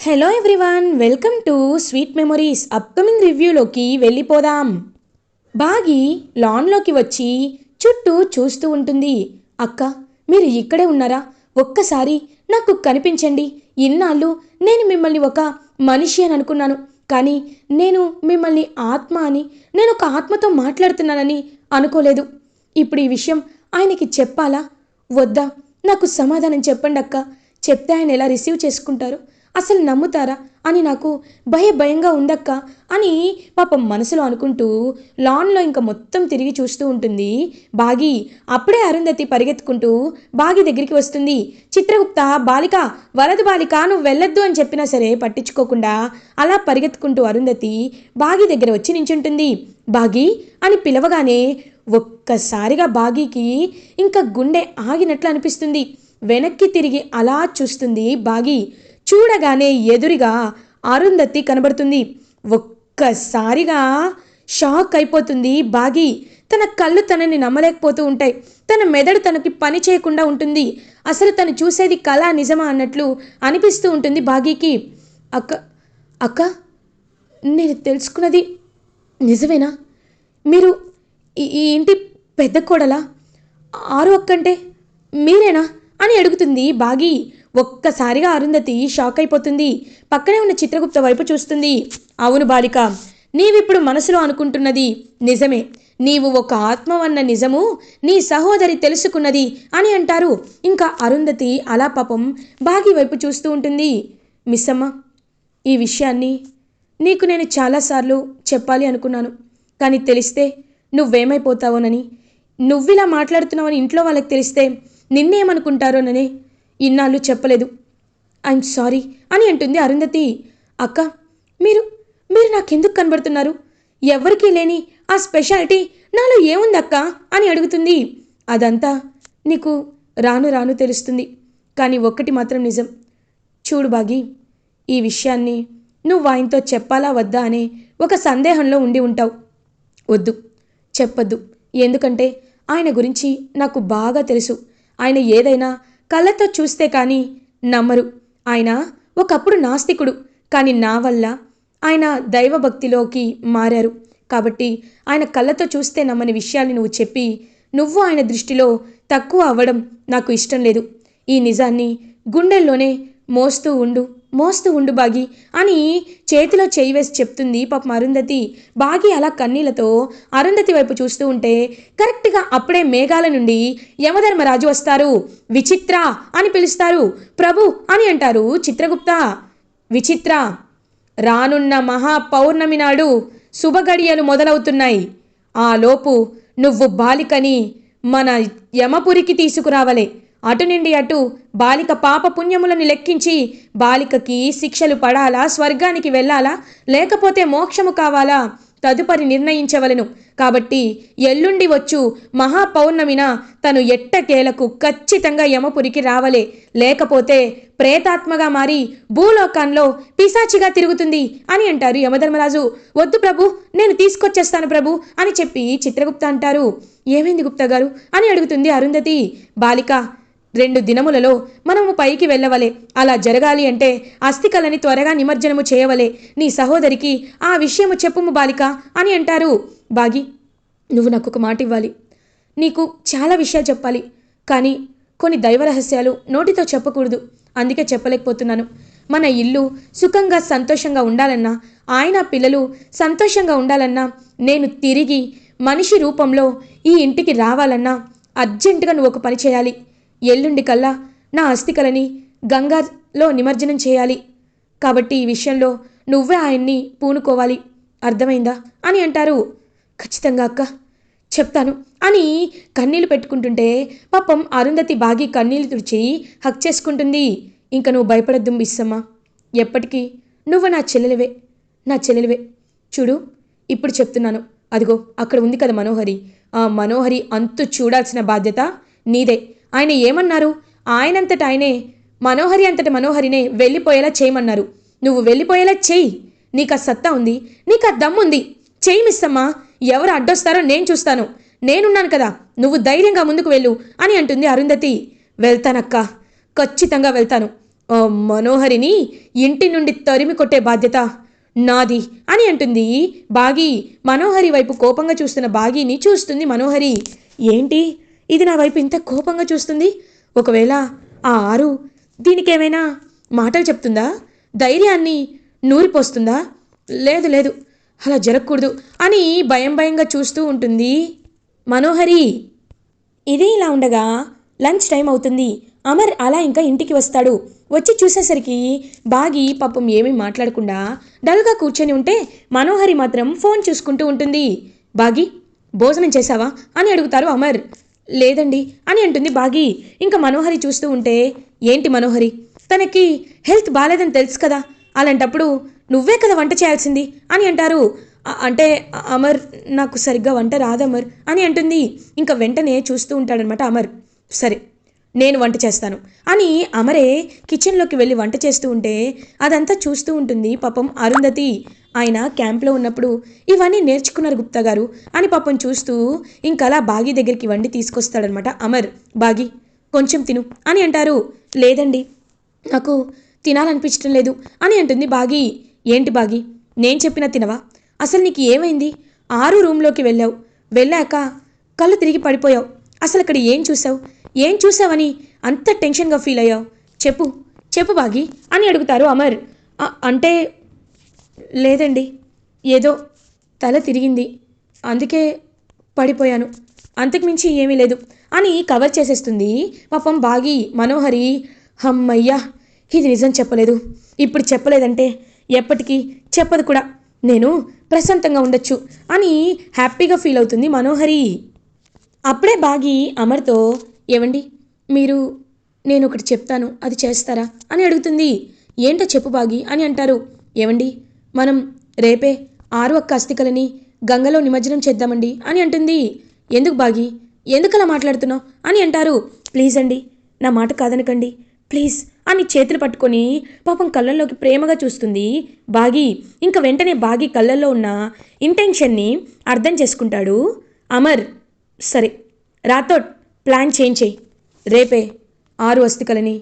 Hello everyone welcome to sweet memories upcoming రివ్యూలోకి వెళ్ళిపోదాం. బాగి లాన్లోకి వచ్చి చుట్టూ చూస్తూ ఉంటుంది. అక్క మీరు ఇక్కడే ఉన్నారా? ఒక్కసారి నాకు కనిపించండి. ఇన్నాళ్ళు నేను మిమ్మల్ని ఒక మనిషి అని అనుకున్నాను. కానీ నేను మిమ్మల్ని ఆత్మ అని నేను ఒక ఆత్మతో మాట్లాడుతున్నానని అనుకోలేదు. ఇప్పుడు ఈ విషయం ఆయనకి చెప్పాలా? వద్దా? నాకు సమాధానం చెప్పండి అక్క చెప్తే ఆయన ఎలా రిసీవ్ చేసుకుంటారు? అసలు నమ్ముతారా? అని నాకు భయ భయంగా ఉందక్క అని పాపం మనసులో అనుకుంటూ లాన్లో ఇంకా మొత్తం తిరిగి చూస్తూ ఉంటుంది. బాగి అప్పుడే అరుంధతి పరిగెత్తుకుంటూ బాగి దగ్గరికి వస్తుంది. చిత్రగుప్త బాలిక వరద బాలిక నువ్వు వెళ్ళొద్దు అని చెప్పినా సరే పట్టించుకోకుండా అలా పరిగెత్తుకుంటూ అరుంధతి బాగి దగ్గర వచ్చి నించుంటుంది. బాగి అని పిలవగానే ఒక్కసారిగా బాగీకి ఇంకా గుండె ఆగినట్లు అనిపిస్తుంది. వెనక్కి తిరిగి అలా చూస్తుంది బాగి. చూడగానే ఎదురుగా అరుంధతి కనబడుతుంది. ఒక్కసారిగా షాక్ అయిపోతుంది బాగి. తన కళ్ళు తనని నమ్మలేకపోతూ ఉంటాయి. తన మెదడు తనకి పని చేయకుండా ఉంటుంది. అసలు తను చూసేది కళ నిజమా అన్నట్లు అనిపిస్తూ ఉంటుంది బాగీకి. అక్క అక్క నేను తెలుసుకున్నది నిజమేనా? మీరు ఈ ఈ ఇంటి పెద్ద కోడలా? ఆరు ఒక్కంటే మీరేనా? అని అడుగుతుంది బాగి. ఒక్కసారిగా అరుంధతి షాక్ అయిపోతుంది. పక్కనే ఉన్న చిత్రగుప్త వైపు చూస్తుంది. అవును బాలిక నీవిప్పుడు మనసులో అనుకుంటున్నది నిజమే. నీవు ఒక ఆత్మవన్న నిజము నీ సహోదరి తెలుసుకున్నది అని అంటారు. ఇంకా అరుంధతి అలా పాపం బాగి వైపు చూస్తూ ఉంటుంది. మిస్సమ్మ ఈ విషయాన్ని నీకు నేను చాలాసార్లు చెప్పాలి అనుకున్నాను. కానీ తెలిస్తే నువ్వేమైపోతావోనని నువ్విలా మాట్లాడుతున్నావని ఇంట్లో వాళ్ళకి తెలిస్తే నిన్నేమనుకుంటారోనని ఇన్నాళ్ళు చెప్పలేదు. ఐఎమ్ సారీ అని అంటుంది అరుంధతి. అక్క మీరు మీరు నాకెందుకు కనబడుతున్నారు? ఎవరికీ లేని ఆ స్పెషాలిటీ నాలో ఏముంది అక్క అని అడుగుతుంది. అదంతా నీకు రాను రాను తెలుస్తుంది. కానీ ఒక్కటి మాత్రం నిజం. చూడు బాగి ఈ విషయాన్ని నువ్వు ఆయనతో చెప్పాలా వద్దా అనే ఒక సందేహంలో ఉండి ఉంటావు. వద్దు చెప్పొద్దు. ఎందుకంటే ఆయన గురించి నాకు బాగా తెలుసు. ఆయన ఏదైనా కళ్ళతో చూస్తే కానీ నమ్మరు. ఆయన ఒకప్పుడు నాస్తికుడు కానీ నా వల్ల ఆయన దైవభక్తిలోకి మారారు. కాబట్టి ఆయన కళ్ళతో చూస్తే నమ్మని విషయాలు నువ్వు చెప్పి నువ్వు ఆయన దృష్టిలో తక్కువ అవ్వడం నాకు ఇష్టం లేదు. ఈ నిజాన్ని గుండెల్లోనే మోస్తూ ఉండు మోస్తూ ఉండు బాగి అని చేతిలో చేయి వేసి చెప్తుంది పాపం అరుంధతి. బాగి అలా కన్నీళ్ళతో అరుంధతి వైపు చూస్తూ ఉంటే కరెక్ట్గా అప్పుడే మేఘాల నుండి యమధర్మరాజు వస్తారు. విచిత్ర అని పిలుస్తారు. ప్రభు అని అంటారు చిత్రగుప్త. విచిత్ర. రానున్న మహా పౌర్ణమి నాడు శుభగడియలు మొదలవుతున్నాయి. ఆ లోపు నువ్వు బాలికని మన యమపురికి తీసుకురావలే. అటు నుండి అటు బాలిక పాప పుణ్యములను లెక్కించి బాలికకి శిక్షలు పడాలా స్వర్గానికి వెళ్ళాలా లేకపోతే మోక్షము కావాలా? తదుపరి నిర్ణయించవలను. కాబట్టి ఎల్లుండి వచ్చు మహాపౌర్ణమిన తను ఎట్టకేలకు ఖచ్చితంగా యమపురికి రావలే. లేకపోతే ప్రేతాత్మగా మారి భూలోకంలో పిశాచిగా తిరుగుతుంది అని అంటారు యమధర్మరాజు. వద్దు ప్రభు నేను తీసుకొచ్చేస్తాను ప్రభు అని చెప్పి చిత్రగుప్త అంటారు. ఏమైంది గుప్త గారు? అని అడుగుతుంది అరుంధతి. బాలిక రెండు దినములలో మనము పైకి వెళ్ళవలే. అలా జరగాలి అంటే అస్థికలని త్వరగా నిమజ్జనము చేయవలే. నీ సహోదరికి ఆ విషయము చెప్పుము బాలిక అని అంటారు. బాగి నువ్వు నాకు ఒక మాట ఇవ్వాలి నీకు చాలా విషయాలు చెప్పాలి. కానీ కొన్ని దైవ రహస్యాలు నోటితో చెప్పకూడదు. అందుకే చెప్పలేకపోతున్నాను. మన ఇల్లు సుఖంగా సంతోషంగా ఉండాలన్నా ఆయన పిల్లలు సంతోషంగా ఉండాలన్నా నేను తిరిగి మనిషి రూపంలో ఈ ఇంటికి రావాలన్నా అర్జెంటుగా నువ్వు ఒక పని చేయాలి. ఎల్లుండి కల్లా నా అస్థికలని గంగాలో నిమజ్జనం చేయాలి. కాబట్టి ఈ విషయంలో నువ్వే ఆయన్ని పూనుకోవాలి. అర్థమైందా? అని అంటారు. ఖచ్చితంగా అక్క. చెప్తాను. అని కన్నీళ్ళు పెట్టుకుంటుంటే పాపం అరుంధతి బాగి కన్నీళ్ళు తుడిచి హక్ చేసుకుంటుంది. ఇంక నువ్వు భయపడద్దు మిస్సమ్మ ఎప్పటికీ నువ్వు నా చెల్లెలివే. నా చెల్లెలివే. చూడు ఇప్పుడు చెప్తున్నాను. అదిగో అక్కడ ఉంది కదా మనోహరి. ఆ మనోహరి అంతు చూడాల్సిన బాధ్యత నీదే. ఆయన ఏమన్నారు? ఆయనంతట ఆయనే మనోహరి అంతటి మనోహరినే వెళ్ళిపోయేలా చేయమన్నారు. నువ్వు వెళ్ళిపోయేలా చెయ్యి నీకు ఆ సత్తా ఉంది. నీకు ఆ దమ్ముంది చెయ్యి మిస్సమ్మా. ఎవరు అడ్డొస్తారో నేను చూస్తాను. నేనున్నాను కదా. నువ్వు ధైర్యంగా ముందుకు వెళ్ళు అని అంటుంది అరుంధతి. వెళ్తానక్క. ఖచ్చితంగా వెళ్తాను. మనోహరిని ఇంటి నుండి తరిమి కొట్టే బాధ్యత నాది అని అంటుంది బాగి. మనోహరి వైపు కోపంగా చూస్తున్న బాగిని చూస్తుంది మనోహరి. ఏంటి? ఇది నా వైపు ఇంత కోపంగా చూస్తుంది. ఒకవేళ ఆ ఆరు దీనికేమైనా మాటలు చెప్తుందా? ధైర్యాన్ని నూరిపోస్తుందా? లేదు లేదు. అలా జరగకూడదు అని భయం భయంగా చూస్తూ ఉంటుంది మనోహరి. ఇది ఇలా ఉండగా లంచ్ టైం అవుతుంది. అమర్ అలా ఇంకా ఇంటికి వస్తాడు. వచ్చి చూసేసరికి బాగి పాపం ఏమీ మాట్లాడకుండా డల్గా కూర్చొని ఉంటే మనోహరి మాత్రం ఫోన్ చూసుకుంటూ ఉంటుంది. బాగి భోజనం చేశావా? అని అడుగుతారు అమర్. లేదండి అని అంటుంది బాగి. ఇంకా మనోహరి చూస్తూ ఉంటే ఏంటి మనోహరి? తనకి హెల్త్ బాగాలేదని తెలుసు కదా. అలాంటప్పుడు నువ్వే కదా వంట చేయాల్సింది అని అంటారు. అంటే అమర్ నాకు సరిగ్గా వంట రాదు అమర్ అని అంటుంది. ఇంకా వెంటనే చూస్తూ ఉంటాడనమాట అమర్. సరే నేను వంట చేస్తాను అని అమరే కిచెన్లోకి వెళ్ళి వంట చేస్తూ ఉంటే అదంతా చూస్తూ ఉంటుంది పాపం అరుంధతి. ఆయన క్యాంప్లో ఉన్నప్పుడు ఇవన్నీ నేర్చుకున్నారు గుప్తా గారు అని పాపం చూస్తూ ఇంకా అలా బాగి దగ్గరికి వండి తీసుకొస్తాడనమాట అమర్. బాగి కొంచెం తిను అని అంటారు. లేదండి నాకు తినాలనిపించడం లేదు అని అంటుంది బాగి. ఏంటి బాగి నేను చెప్పినా తినవా? అసలు నీకు ఏమైంది? ఆరు రూమ్లోకి వెళ్ళావు. వెళ్ళాక కళ్ళు తిరిగి పడిపోయావు. అసలు అక్కడ ఏం చూసావు ఏం చూసావని అంత టెన్షన్గా ఫీల్ అయ్యావు? చెప్పు చెప్పు బాగి అని అడుగుతారు అమర్. అంటే లేదండి. ఏదో తల తిరిగింది. అందుకే పడిపోయాను. అంతకుమించి ఏమీ లేదు. అని కవర్ చేసేస్తుంది పాపం బాగి మనోహరి హమ్మయ్యా ఇది నిజం చెప్పలేదు. ఇప్పుడు చెప్పలేదంటే ఎప్పటికీ చెప్పదు కూడా. నేను ప్రశాంతంగా ఉండొచ్చు అని హ్యాపీగా ఫీల్ అవుతుంది మనోహరి. అప్పుడే బాగి అమర్తో ఏవండి? మీరు నేను ఒకటి చెప్తాను. అది చేస్తారా? అని అడుగుతుంది. ఏంటో చెప్పు బాగి అని అంటారు. ఏవండి? మనం రేపే ఆరు ఒక్క అస్థికలని గంగలో నిమజ్జనం చేద్దామండి అని అంటుంది. ఎందుకు బాగి? ఎందుకు అలా మాట్లాడుతున్నావు? అని అంటారు. ప్లీజ్ అండి నా మాట కాదనకండి. ప్లీజ్ అని చేతులు పట్టుకొని పాపం కళ్ళల్లోకి ప్రేమగా చూస్తుంది బాగి. ఇంకా వెంటనే బాగి కళ్ళల్లో ఉన్న ఇంటెన్షన్ని అర్థం చేసుకుంటాడు. అమర్ సరే రాతో ప్లాన్ చేంజ్ చేయి. రేపే ఆరు అస్థికలని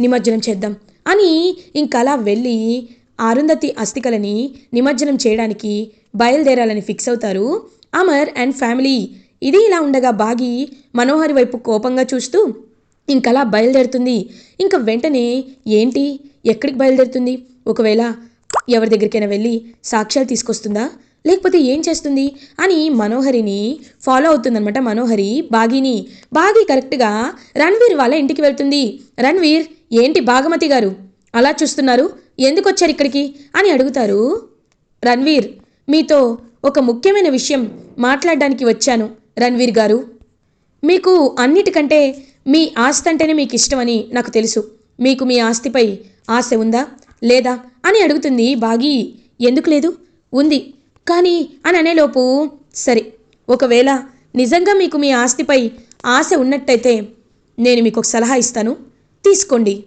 నిమజ్జనం చేద్దాం అని ఇంకలా వెళ్ళి అరుంధతి అస్థికలని నిమజ్జనం చేయడానికి బయలుదేరాలని ఫిక్స్ అవుతారు. అమర్ అండ్ ఫ్యామిలీ ఇది ఇలా ఉండగా బాగి మనోహరి వైపు కోపంగా చూస్తూ ఇంకలా బయలుదేరుతుంది. ఇంకా వెంటనే ఏంటి? ఎక్కడికి బయలుదేరుతుంది? ఒకవేళ ఎవరి దగ్గరికైనా వెళ్ళి సాక్ష్యాలు తీసుకొస్తుందా? లేకపోతే ఏం చేస్తుంది? అని మనోహరిని ఫాలో అవుతుందనమాట మనోహరి బాగిని. బాగి కరెక్ట్గా రణ్వీర్ వాళ్ళ ఇంటికి వెళ్తుంది. రణ్వీర్ ఏంటి భాగమతి గారు? అలా చూస్తున్నారు? ఎందుకు వచ్చారు ఇక్కడికి? అని అడుగుతారు. రణ్వీర్ మీతో ఒక ముఖ్యమైన విషయం మాట్లాడడానికి వచ్చాను రణ్వీర్ గారు. మీకు అన్నిటికంటే మీ ఆస్తి అంటేనే మీకు ఇష్టమని నాకు తెలుసు. మీకు మీ ఆస్తిపై ఆశ ఉందా? లేదా? అని అడుగుతుంది బాగి. ఎందుకు లేదు? ఉంది. కానీ అని అనేలోపు సరే ఒకవేళ నిజంగా మీకు మీ ఆస్తిపై ఆశ ఉన్నట్టయితే నేను మీకు ఒక సలహా ఇస్తాను. తీసుకోండి.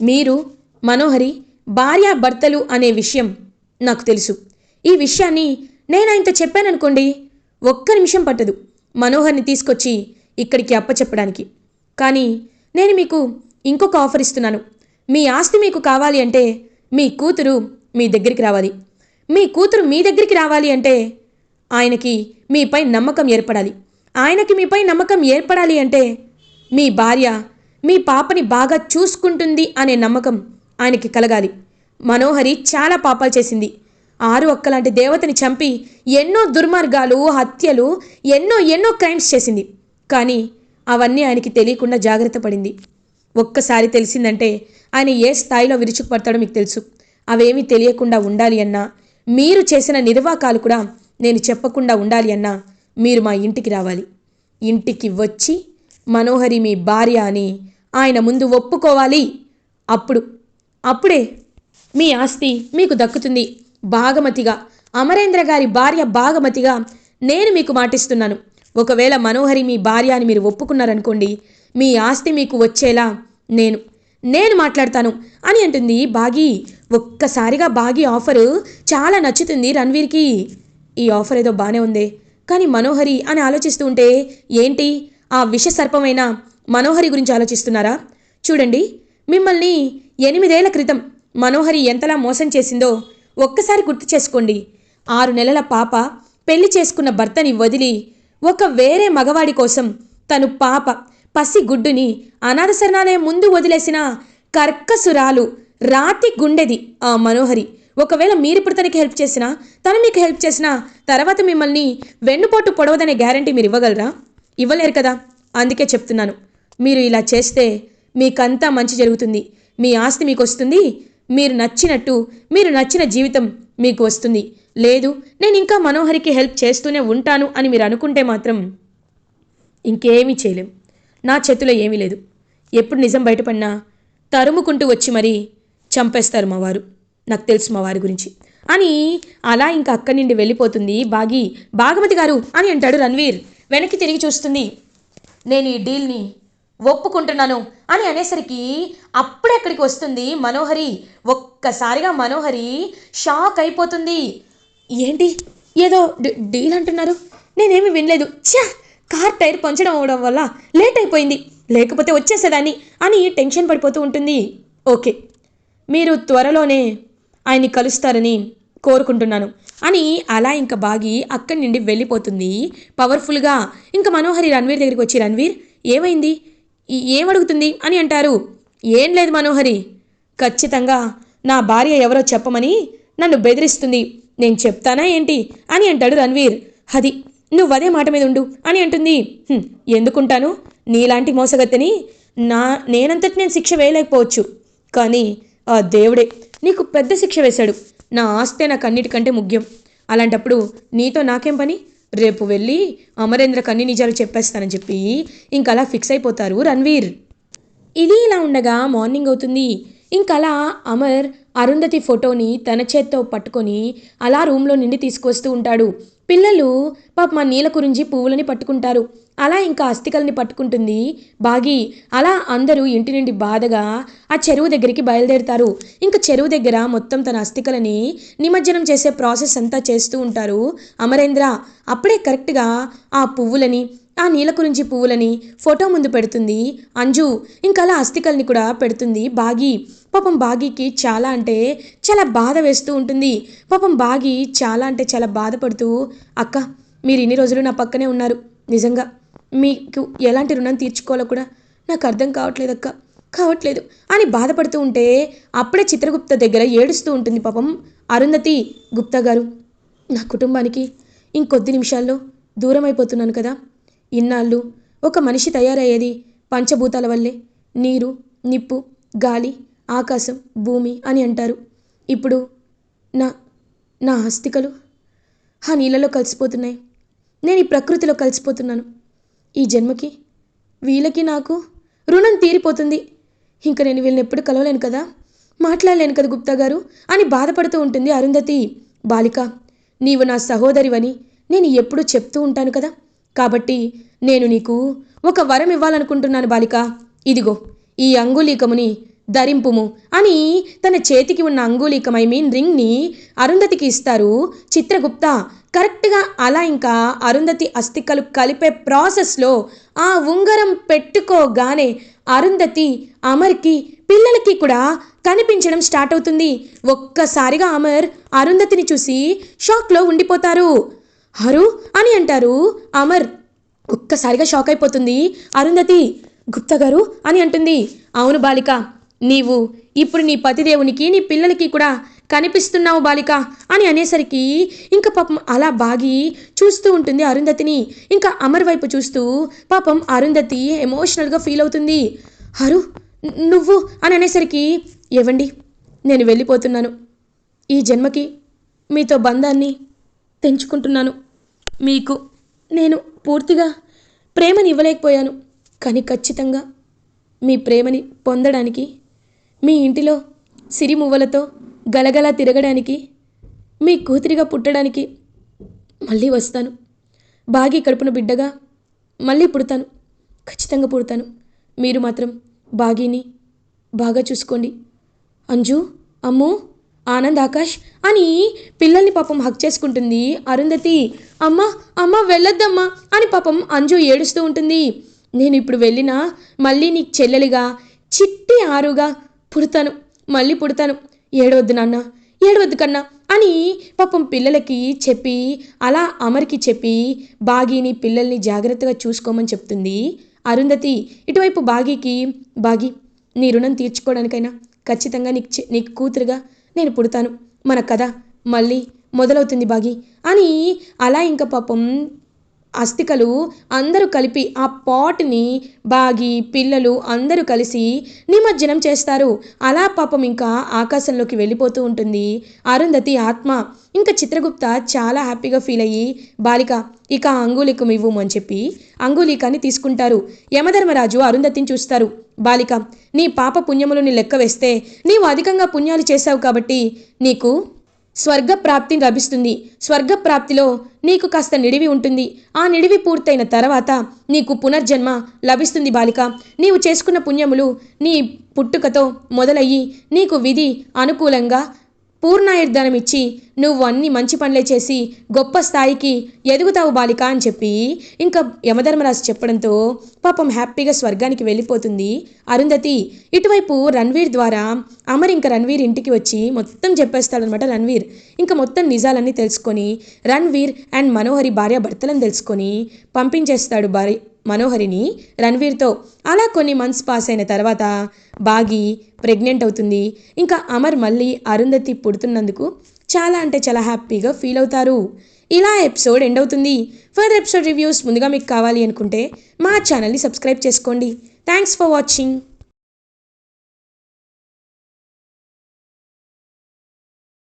మీరు మనోహరి భార్యాభర్తలు అనే విషయం నాకు తెలుసు. ఈ విషయాన్ని నేను ఆయనతో చెప్పాననుకోండి ఒక్క నిమిషం పట్టదు మనోహర్ని తీసుకొచ్చి ఇక్కడికి అప్పచెప్పడానికి. కానీ నేను మీకు ఇంకొక ఆఫర్ ఇస్తున్నాను. మీ ఆస్తి మీకు కావాలి అంటే మీ కూతురు మీ దగ్గరికి రావాలి. మీ కూతురు మీ దగ్గరికి రావాలి అంటే ఆయనకి మీపై నమ్మకం ఏర్పడాలి. ఆయనకి మీపై నమ్మకం ఏర్పడాలి అంటే మీ భార్య మీ పాపని బాగా చూసుకుంటుంది అనే నమ్మకం ఆయనకి కలగాలి. మనోహరి చాలా పాపాలు చేసింది. ఆరు ఒక్కలాంటి దేవతని చంపి ఎన్నో దుర్మార్గాలు హత్యలు ఎన్నో ఎన్నో క్రైమ్స్ చేసింది. కానీ అవన్నీ ఆయనకి తెలియకుండా జాగ్రత్త పడింది. ఒక్కసారి తెలిసిందంటే ఆయన ఏ స్థాయిలో విరుచుకుపడతాడో మీకు తెలుసు. అవేమీ తెలియకుండా ఉండాలి అన్నా మీరు చేసిన నిర్వాకాలు కూడా నేను చెప్పకుండా ఉండాలి అన్నా మీరు మా ఇంటికి రావాలి. ఇంటికి వచ్చి మనోహరి మీ భార్య అని ఆయన ముందు ఒప్పుకోవాలి. అప్పుడు అప్పుడే మీ ఆస్తి మీకు దక్కుతుంది భాగమతిగా. అమరేంద్ర గారి భార్య భాగమతిగా నేను మీకు మాటిస్తున్నాను. ఒకవేళ మనోహరి మీ భార్య అని మీరు ఒప్పుకున్నారనుకోండి మీ ఆస్తి మీకు వచ్చేలా నేను నేను మాట్లాడతాను అని అంటుంది బాగి. ఒక్కసారిగా బాగి ఆఫరు చాలా నచ్చుతుంది రణ్వీర్కి. ఈ ఆఫర్ ఏదో బాగానే ఉంది. కానీ మనోహరి అని ఆలోచిస్తూ ఉంటే ఏంటి? ఆ విష సర్పమైన మనోహరి గురించి ఆలోచిస్తున్నారా? చూడండి మిమ్మల్ని ఎనిమిదేళ్ళ క్రితం మనోహరి ఎంతలా మోసం చేసిందో ఒక్కసారి గుర్తు చేసుకోండి. ఆరు నెలల పాప పెళ్ళి చేసుకున్న భర్తని వదిలి ఒక వేరే మగవాడి కోసం తను పాప పసి గుడ్డుని అనాథ శరణాలయం ముందు వదిలేసిన కర్కసురాలు రాతి గుండెది ఆ మనోహరి. ఒకవేళ మీరిప్పుడు తనకి హెల్ప్ చేసినా తను మీకు హెల్ప్ చేసినా తర్వాత మిమ్మల్ని వెన్నుపోటు పొడవదనే గ్యారంటీ మీరు ఇవ్వగలరా? ఇవ్వలేరు కదా? అందుకే చెప్తున్నాను. మీరు ఇలా చేస్తే మీకంతా మంచి జరుగుతుంది. మీ ఆస్తి మీకు వస్తుంది మీరు నచ్చినట్టు మీరు నచ్చిన జీవితం మీకు వస్తుంది లేదు నేను ఇంకా మనోహరికి హెల్ప్ చేస్తూనే ఉంటాను అని మీరు అనుకుంటే మాత్రం ఇంకేమీ చేయలేం. నా చేతిలో ఏమీ లేదు. ఎప్పుడు నిజం బయటపడినా తరుముకుంటూ వచ్చి మరీ చంపేస్తారు మా వారు. నాకు తెలుసు మా వారి గురించి. అని అలా ఇంకా అక్కడి నుండి వెళ్ళిపోతుంది బాగి భాగమతి గారు అని అంటాడు రణ్వీర్. వెనక్కి తిరిగి చూస్తుంది. నేను ఈ డీల్ని ఒప్పుకుంటున్నాను అని అనేసరికి అప్పుడే అక్కడికి వస్తుంది మనోహరి. ఒక్కసారిగా మనోహరి షాక్ అయిపోతుంది. ఏంటి? ఏదో డి- డీల్ అంటున్నారు. నేనేమి వినలేదు. ఛా! కార్ టైర్ పంచడం అవడం వల్ల లేట్ అయిపోయింది. లేకపోతే వచ్చేసేదాన్ని అని టెన్షన్ పడిపోతూ ఉంటుంది. ఓకే మీరు త్వరలోనే ఆయన్ని కలుస్తారని కోరుకుంటున్నాను అని అలా ఇంకా బాగి అక్కడి నుండి వెళ్ళిపోతుంది. పవర్ఫుల్గా ఇంకా మనోహరి రణ్వీర్ దగ్గరికి వచ్చి రణ్వీర్ ఏమైంది? ఏమడుగుతుంది? అని అంటారు. ఏం లేదు మనోహరి. ఖచ్చితంగా నా భార్య ఎవరో చెప్పమని నన్ను బెదిరిస్తుంది. నేను చెప్తానా ఏంటి? అని అంటాడు రణ్వీర్. అది నువ్వు అదే మాట మీద ఉండు అని అంటుంది. ఎందుకుంటాను? నీలాంటి మోసగత్తెని నా నేనంతటి నేను శిక్ష వేయలేకపోవచ్చు. కానీ ఆ దేవుడే నీకు పెద్ద శిక్ష వేశాడు. నా ఆస్తే నాకు అన్నిటికంటే ముఖ్యం. అలాంటప్పుడు నీతో నాకేం పని? రేపు వెళ్ళి అమరేంద్రకు అన్ని నిజాలు చెప్పేస్తానని చెప్పి ఇంకలా ఫిక్స్ అయిపోతారు రణ్వీర్. ఇది ఇలా ఉండగా మార్నింగ్ అవుతుంది. ఇంకలా అమర్ అరుంధతి ఫోటోని తన చేత్తో పట్టుకొని అలా రూమ్లో నుండి తీసుకొస్తూ ఉంటాడు. పిల్లలు పాప మా నీల గురించి పువ్వులని పట్టుకుంటారు. అలా ఇంకా అస్థికల్ని పట్టుకుంటుంది. బాగి అలా అందరూ ఇంటి నుండి బాధగా ఆ చెరువు దగ్గరికి బయలుదేరుతారు. ఇంకా చెరువు దగ్గర మొత్తం తన అస్థికలని నిమజ్జనం చేసే ప్రాసెస్ అంతా చేస్తూ ఉంటారు. అమరేంద్ర అప్పుడే కరెక్ట్గా ఆ పువ్వులని ఆ నీల గురించి పువ్వులని ఫోటో ముందు పెడుతుంది. అంజు ఇంకా అలా అస్థికల్ని కూడా పెడుతుంది బాగి. పాపం బాగీకి చాలా అంటే చాలా బాధ వేస్తూ ఉంటుంది. పాపం బాగి చాలా అంటే చాలా బాధపడుతూ అక్క మీరు ఇన్ని రోజులు నా పక్కనే ఉన్నారు. నిజంగా మీకు ఎలాంటి రుణం తీర్చుకోవాలో కూడా నాకు అర్థం కావట్లేదు అక్క కావట్లేదు అని బాధపడుతూ ఉంటే అప్పుడే చిత్రగుప్త దగ్గర ఏడుస్తూ ఉంటుంది పాపం. అరుంధతి గుప్తా గారు నా కుటుంబానికి ఇంకొద్ది నిమిషాల్లో దూరం అయిపోతున్నాను కదా. ఇన్నాళ్ళు ఒక మనిషి తయారయ్యేది పంచభూతాల వల్లే. నీరు నిప్పు గాలి ఆకాశం భూమి అని అంటారు. ఇప్పుడు నా నా హస్తికలు ఆ నీళ్ళలో కలిసిపోతున్నాయి. నేను ఈ ప్రకృతిలో కలిసిపోతున్నాను. ఈ జన్మకి వీళ్ళకి నాకు రుణం తీరిపోతుంది. ఇంకా నేను వీళ్ళని ఎప్పుడు కలవలేను కదా? మాట్లాడలేను కదా గుప్తా గారు? అని బాధపడుతూ ఉంటుంది అరుంధతి. బాలిక నీవు నా సహోదరివని నేను ఎప్పుడూ చెప్తూ ఉంటాను కదా? కాబట్టి నేను నీకు ఒక వరం ఇవ్వాలనుకుంటున్నాను బాలిక. ఇదిగో ఈ అంగుళీకముని ధరింపుము అని తన చేతికి ఉన్న అంగుళీకం ఐ మీన్ రింగ్ని అరుంధతికి ఇస్తారు. చిత్రగుప్త కరెక్ట్గా అలా ఇంకా అరుంధతి అస్థికలు కలిపే ప్రాసెస్లో ఆ ఉంగరం పెట్టుకోగానే అరుంధతి అమర్కి పిల్లలకి కూడా కనిపించడం స్టార్ట్ అవుతుంది. ఒక్కసారిగా అమర్ అరుంధతిని చూసి షాక్లో ఉండిపోతారు. హరు అని అంటారు అమర్. ఒక్కసారిగా షాక్ అయిపోతుంది అరుంధతి. గుప్తా గారు అని అంటుంది. అవును బాలిక నీవు ఇప్పుడు నీ పతిదేవునికి నీ పిల్లలకి కూడా కనిపిస్తున్నావు బాలిక అని అనేసరికి ఇంకా పాపం అలా బాగి చూస్తూ ఉంటుంది అరుంధతిని. ఇంకా అమర్ వైపు చూస్తూ పాపం అరుంధతి ఎమోషనల్గా ఫీల్ అవుతుంది. హరు నువ్వు అని అనేసరికి ఏవండి నేను వెళ్ళిపోతున్నాను. ఈ జన్మకి మీతో బంధాన్ని తెంచుకుంటున్నాను. మీకు నేను పూర్తిగా ప్రేమని ఇవ్వలేకపోయాను. కానీ ఖచ్చితంగా మీ ప్రేమని పొందడానికి మీ ఇంటిలో సిరిమువ్వలతో గలగలా తిరగడానికి మీ కూతురిగా పుట్టడానికి మళ్ళీ వస్తాను. బాగి కడుపున బిడ్డగా మళ్ళీ పుడతాను. ఖచ్చితంగా పుడతాను. మీరు మాత్రం బాగీని బాగా చూసుకోండి. అంజు అమ్ము ఆనంద్ ఆకాష్ అని పిల్లల్ని పాపం హక్ చేసుకుంటుంది. అరుంధతి అమ్మ అమ్మ వెళ్ళొద్దమ్మా అని పాపం అంజు ఏడుస్తూ ఉంటుంది. నేను ఇప్పుడు వెళ్ళినా మళ్ళీ నీకు చెల్లెలిగా చిట్టి ఆరుగా పుడతాను మళ్ళీ పుడతాను. ఏడవద్దు నాన్న ఏడవద్దు కన్నా అని పాపం పిల్లలకి చెప్పి అలా అమర్కి చెప్పి బాగీని పిల్లల్ని జాగ్రత్తగా చూసుకోమని చెప్తుంది అరుంధతి. ఇటువైపు బాగీకి బాగి నీ రుణం తీర్చుకోవడానికైనా ఖచ్చితంగా నీకు నీకు కూతురుగా నేను పుడతాను. మన కథ మళ్ళీ మొదలవుతుంది బాగి అని అలా ఇంకా పాపం అస్థికలు అందరూ కలిపి ఆ పాట్ని బాగి పిల్లలు అందరూ కలిసి నిమజ్జనం చేస్తారు. అలా పాపం ఇంకా ఆకాశంలోకి వెళ్ళిపోతూ ఉంటుంది. అరుంధతి ఆత్మ ఇంకా చిత్రగుప్త చాలా హ్యాపీగా ఫీల్ అయ్యి బాలిక ఇక ఆ ఇవ్వము అని చెప్పి అంగుళికాన్ని తీసుకుంటారు. యమధర్మరాజు అరుంధతిని చూస్తారు. బాలిక నీ పాప పుణ్యములను లెక్క వేస్తే నీవు అధికంగా పుణ్యాలు చేశావు కాబట్టి నీకు స్వర్గప్రాప్తి లభిస్తుంది స్వర్గ ప్రాప్తిలో నీకు కాస్త నిడివి ఉంటుంది. ఆ నిడివి పూర్తయిన తర్వాత నీకు పునర్జన్మ లభిస్తుంది బాలిక. నీవు చేసుకున్న పుణ్యములు నీ పుట్టుకతో మొదలయ్యి నీకు విధి అనుకూలంగా పూర్ణాయుర్ధనం ఇచ్చి నువ్వు అన్ని మంచి పనులే చేసి గొప్ప స్థాయికి ఎదుగుతావు బాలిక అని చెప్పి ఇంకా యమధర్మరాజు చెప్పడంతో పాపం హ్యాపీగా స్వర్గానికి వెళ్ళిపోతుంది. అరుంధతి ఇటువైపు రణ్వీర్ ద్వారా అమర్ ఇంకా రణ్వీర్ ఇంటికి వచ్చి మొత్తం చెప్పేస్తాడనమాట రణ్వీర్. ఇంకా మొత్తం నిజాలన్నీ తెలుసుకొని రణ్వీర్ అండ్ మనోహరి భార్య భర్తలను తెలుసుకొని పంపించేస్తాడు భార్య మనోహరిని రణ్వీర్తో అలా కొన్ని మంత్స్ పాస్ అయిన తర్వాత బాగి ప్రెగ్నెంట్ అవుతుంది. ఇంకా అమర్ మళ్ళీ అరుంధతి పుడుతున్నందుకు చాలా అంటే చాలా హ్యాపీగా ఫీల్ అవుతారు. ఇలా ఎపిసోడ్ ఎండ్ అవుతుంది. ఫర్దర్ ఎపిసోడ్ రివ్యూస్ ముందుగా మీకు కావాలి అనుకుంటే మా ఛానల్ని సబ్స్క్రైబ్ చేసుకోండి. Thanks for watching